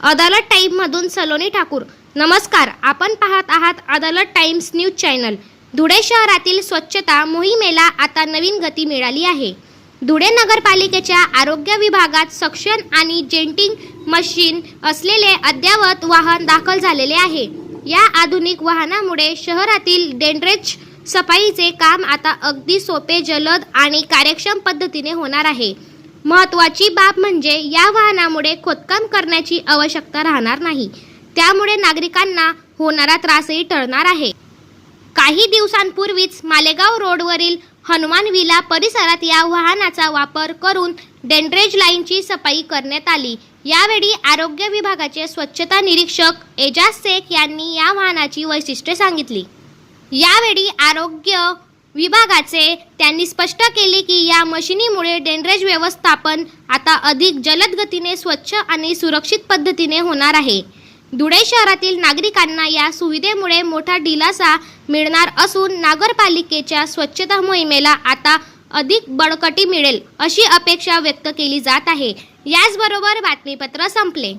अदालत टाईममधून सलोनी ठाकूर. नमस्कार आपण पाहत आहात Adalat times news channel Dhule शहरातील स्वच्छता मोहिमेला आता नवीन गती मिळाली आहे. धुळे नगरपालिकेच्या आरोग्य विभागात सक्शन आणि जेंटिंग मशीन असलेले अद्ययावत वाहन दाखल झालेले आहे. या आधुनिक वाहनामुळे शहरातील डेंड्रेज सफाईचे काम आता अगदी सोपे जलद आणि कार्यक्षम पद्धतीने होणार आहे. महत्वाची बाब म्हणजे या वाहनामुळे खोदकाम करण्याची आवश्यकता राहणार नाही. त्यामुळे नागरिकांना होणारा त्रासही टळणार आहे. काही दिवसांपूर्वीच मालेगाव रोडवरील हनुमान विला परिसरात या वाहनाचा वापर करून डेंड्रेज लाईनची सफाई करण्यात आली. यावेळी आरोग्य विभागाचे स्वच्छता निरीक्षक एजाज शेख यांनी या वाहनाची वैशिष्ट्ये सांगितली. यावेळी आरोग्य विभागाचे त्यांनी स्पष्ट केले की या मशिनीमुळे ड्रेनेज व्यवस्थापन आता अधिक जलद गतीने स्वच्छ आणि सुरक्षित पद्धतीने होणार आहे. धुळे शहरातील नागरिकांना या सुविधेमुळे मोठा दिलासा मिळणार असून नगरपालिकेच्या स्वच्छता मोहिमेला आता अधिक बळकटी मिळेल अशी अपेक्षा व्यक्त केली जात आहे. याचबरोबर बातमीपत्र संपले.